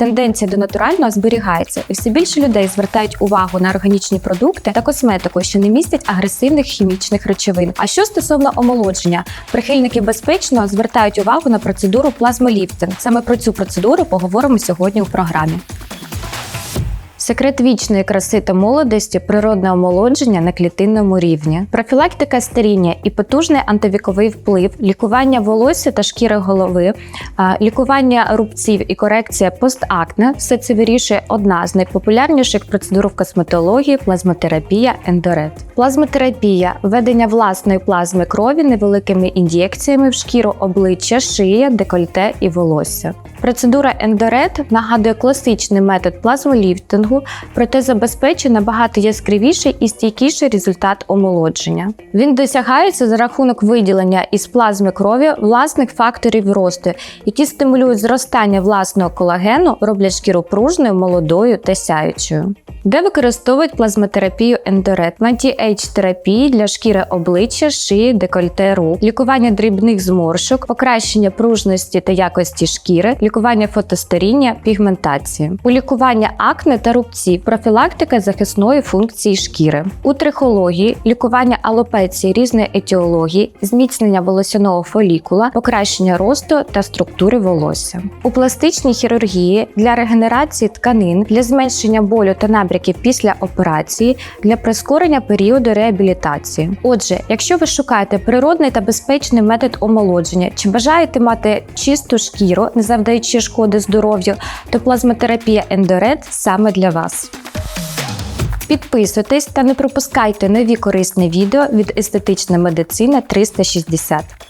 тенденція до натурального зберігається, і все більше людей звертають увагу на органічні продукти та косметику, що не містять агресивних хімічних речовин. А що стосовно омолодження, прихильники безпечно звертають увагу на процедуру плазмоліфтинг. Саме про цю процедуру поговоримо сьогодні у програмі. Секрет вічної краси та молодості природне омолодження на клітинному рівні, профілактика старіння і потужний антивіковий вплив, лікування волосся та шкіри голови, лікування рубців і корекція постакне все це вирішує одна з найпопулярніших процедур в косметології плазмотерапія ендорет. Плазмотерапія введення власної плазми крові невеликими ін'єкціями в шкіру обличчя, шия, декольте і волосся. Процедура ендорет нагадує класичний метод плазмоліфтингу, проте забезпечує набагато яскравіший і стійкіший результат омолодження. Він досягається за рахунок виділення із плазми крові власних факторів росту, які стимулюють зростання власного колагену, роблять шкіру пружною, молодою та сяючою. Де використовують плазмотерапію ендорет, th терапії для шкіри обличчя, шиї, декольте рук, лікування дрібних зморшок, покращення пружності та якості шкіри, лікування фотостаріння, пігментації, у лікування акне та рубців, профілактика захисної функції шкіри, у трихології, лікування алопеції різної етіології, зміцнення волосяного фолікула, покращення росту та структури волосся, у пластичній хірургії для регенерації тканин, для зменшення болю та набряків після операції, для прискорення періоду реабілітації. Отже, якщо ви шукаєте природний та безпечний метод омолодження, чи бажаєте мати чисту шкіру, не завдаючи шкоди здоров'ю, то плазмотерапія ендорет саме для вас. Підписуйтесь та не пропускайте нові корисні відео від естетична медицина 360.